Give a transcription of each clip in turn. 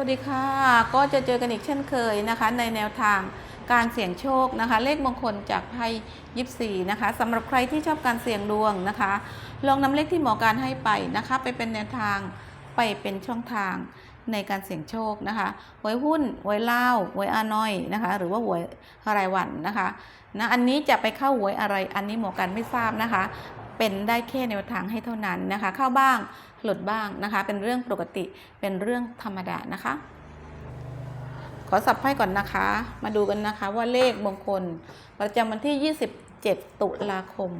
วัสดีค่ะ ก็จะเจอกันอีกเช่นเคยนะคะ ในแนวทางการเสี่ยงโชคนะคะ เลขมงคลจากไพ่ยิปซีนะคะสำหรับใครที่ชอบการเสี่ยงดวงนะคะ ลองนำเลขที่หมอการให้ไปนะคะ ไปเป็นแนวทางไปเป็นช่องทางในการเสี่ยงโชคนะคะหวยหุ้นหวยเล่าหวยอาน้อยนะคะ หรือว่าหวยรายวันนะคะนะอันนี้จะไปเข้าหวยอะไร อันนี้หมอการไม่ทราบนะคะ เป็นได้แค่แนวทางให้เท่านั้นนะคะ เข้าบ้างหลุดบ้างนะคะ เป็นเรื่องปกติเป็นเรื่องธรรมดานะคะ ขอสับไพ่ก่อนนะคะ มาดูกันนะคะว่าเลขมงคล ประจำวันที่ 27 ตุลาคม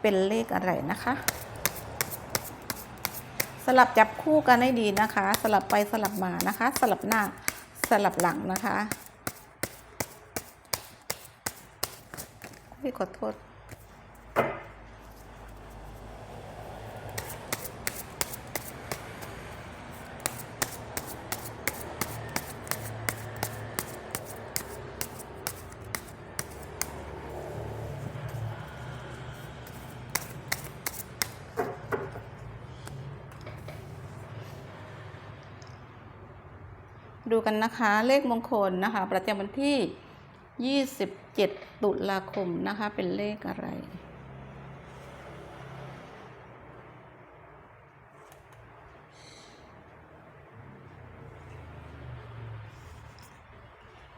เป็นเลขอะไรนะคะ สลับจับคู่กันให้ดีนะคะ สลับไปสลับมานะคะ สลับหน้าสลับหลังนะคะพี่ขอโทษ ดูกันนะคะเลขมงคลนะคะ ประจำวันที่ 27 ตุลาคมนะคะ เป็นเลขอะไร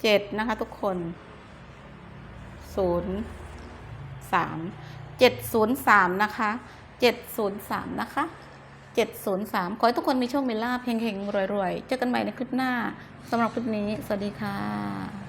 เจ็ดนะคะทุกคนศูนย์สามเจ็ดศูนย์สามนะคะเจ็ดศูนย์สามนะคะ 703 ขอให้ทุกคนมีโชค มีลาภเฮงๆ รวยๆ เจอกันใหม่ในคลิปหน้าสำหรับคลิปนี้ สวัสดีค่ะ